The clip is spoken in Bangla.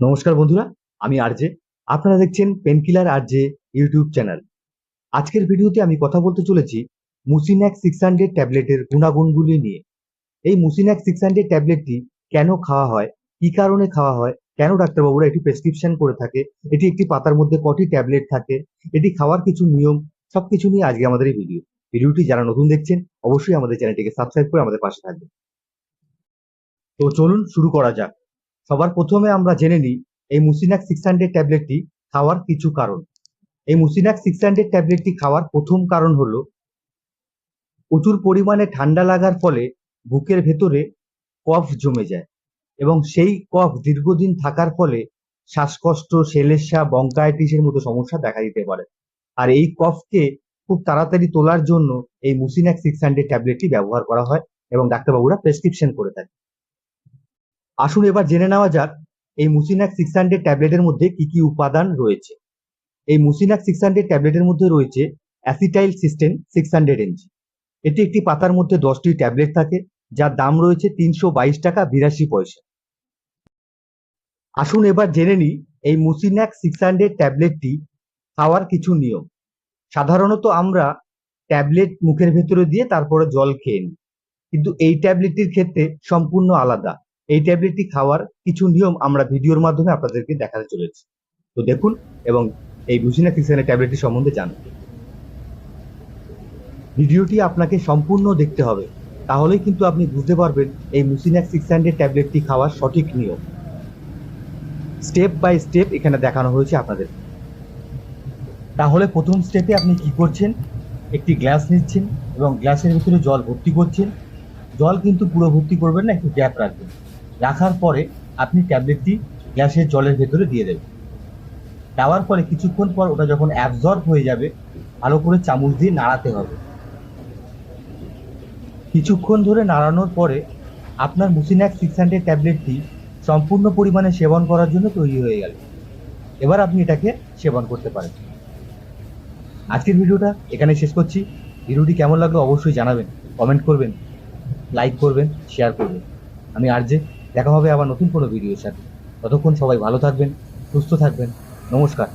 নমস্কার বন্ধুরা, আমি আরজে আপনারা দেখছেন পেনকিলার আরজে ইউটিউব চ্যানেল আজকের ভিডিওতে আমি কথা বলতে চলেছি মুসিন্যাক সিক্স হান্ড্রেড ট্যাবলেটের গুণাগুণগুলি নিয়ে। এই মুসিন্যাক সিক্স হান্ড্রেড ট্যাবলেটটি কেন খাওয়া হয়, কি কারণে খাওয়া হয়, কেন ডাক্তারবাবুরা এটি প্রেসক্রিপশন করে থাকে, এটি একটি পাতার মধ্যে কটি ট্যাবলেট থাকে, এটি খাওয়ার কিছু নিয়ম, সবকিছু নিয়ে আজকে আমাদের এই ভিডিও ভিডিওটি যারা নতুন দেখছেন, অবশ্যই আমাদের চ্যানেলটিকে সাবস্ক্রাইব করে আমাদের পাশে থাকবেন। তো চলুন শুরু করা যাক। সবার প্রথমে আমরা জেনে নিই, এই মুসিনাক সিক্স হান্ড্রেড ট্যাবলেটটি খাওয়ার কিছু কারণ। এই মুসিনাক সিক্স হান্ড্রেড ট্যাবলেটটি খাওয়ার প্রথম কারণ হলো, প্রচুর পরিমাণে ঠান্ডা লাগার ফলে বুকের ভেতরে কফ জমে যায় এবং সেই কফ দীর্ঘদিন থাকার ফলে শ্বাসকষ্ট সেলেসা বঙ্কাইটিসের মতো সমস্যা দেখা দিতে পারে। আর এই কফকে খুব তাড়াতাড়ি তোলার জন্য এই মুসিনাক সিক্স হান্ড্রেড ট্যাবলেটটি ব্যবহার করা হয় এবং ডাক্তারবাবুরা প্রেসক্রিপশন করে থাকে আসুন এবার জেনে নেওয়া যাক, এই মুসিনাক সিক্স হান্ড্রেড ট্যাবলেটের মধ্যে কি কি উপাদান রয়েছে। এই মুসিনাক সিক্স হান্ড্রেড ট্যাবলেটের মধ্যে রয়েছে acetyl cysteine six hundred mg এটি একটি পাতার মধ্যে দশটি ট্যাবলেট থাকে, যার দাম রয়েছে তিনশো বাইশ টাকা বিরাশি পয়সা। আসুন এবার জেনে নিই, এই মুসিনাক সিক্স হান্ড্রেড ট্যাবলেটটি খাওয়ার কিছু নিয়ম। সাধারণত আমরা ট্যাবলেট মুখের ভেতরে দিয়ে তারপরে জল খেয়ে নিই। কিন্তু এই ট্যাবলেটটির ক্ষেত্রে সম্পূর্ণ আলাদা। এই ট্যাবলেটটি খাওয়ার কিছু নিয়ম আমরা ভিডিওর মাধ্যমে আপনাদেরকে দেখাতে চলেছি। তো দেখুন এবং এই বুঝিনা কিষানের ট্যাবলেটটি সম্বন্ধে জানুন। ভিডিওটি আপনাকে সম্পূর্ণ দেখতে হবে। তাহলেই কিন্তু আপনি বুঝতে পারবেন এই মুসিনাক সিক্স হান্ড্রেড ট্যাবলেটটি খাওয়ার সঠিক নিয়ম। স্টেপ বাই স্টেপ এখানে দেখানো হয়েছে আপনাদের। তাহলে প্রথম স্টেপে আপনি কি করছেন? একটি গ্লাস নিচ্ছেন এবং গ্লাসের ভিতরে জল ভর্তি করছেন। জল কিন্তু পুরো ভর্তি করবেন না, একটু গ্যাপ রাখবেন। রাখার পরে আপনি ট্যাবলেটটি গ্যাসের জলের ভেতরে দিয়ে দেবেন। দেওয়ার পরে কিছুক্ষণ পর ওটা যখন অ্যাবজর্ব হয়ে যাবে, ভালো করে চামচ দিয়ে নাড়াতে হবে। কিছুক্ষণ ধরে নাড়ানোর পরে আপনার মুসিনাক সিক্স হান্ড্রেড ট্যাবলেটটি সম্পূর্ণ পরিমাণে সেবন করার জন্য তৈরি হয়ে গেল। এবার আপনি এটাকে সেবন করতে পারেন। আজকের ভিডিওটা এখানে শেষ করছি। ভিডিওটি কেমন লাগল অবশ্যই জানাবেন, কমেন্ট করবেন, লাইক করবেন শেয়ার করবেন। আমি আর যে দেখা হবে আবার নতুন কোনো ভিডিওর সাথে। ততক্ষণ সবাই ভালো থাকবেন সুস্থ থাকবেন। নমস্কার।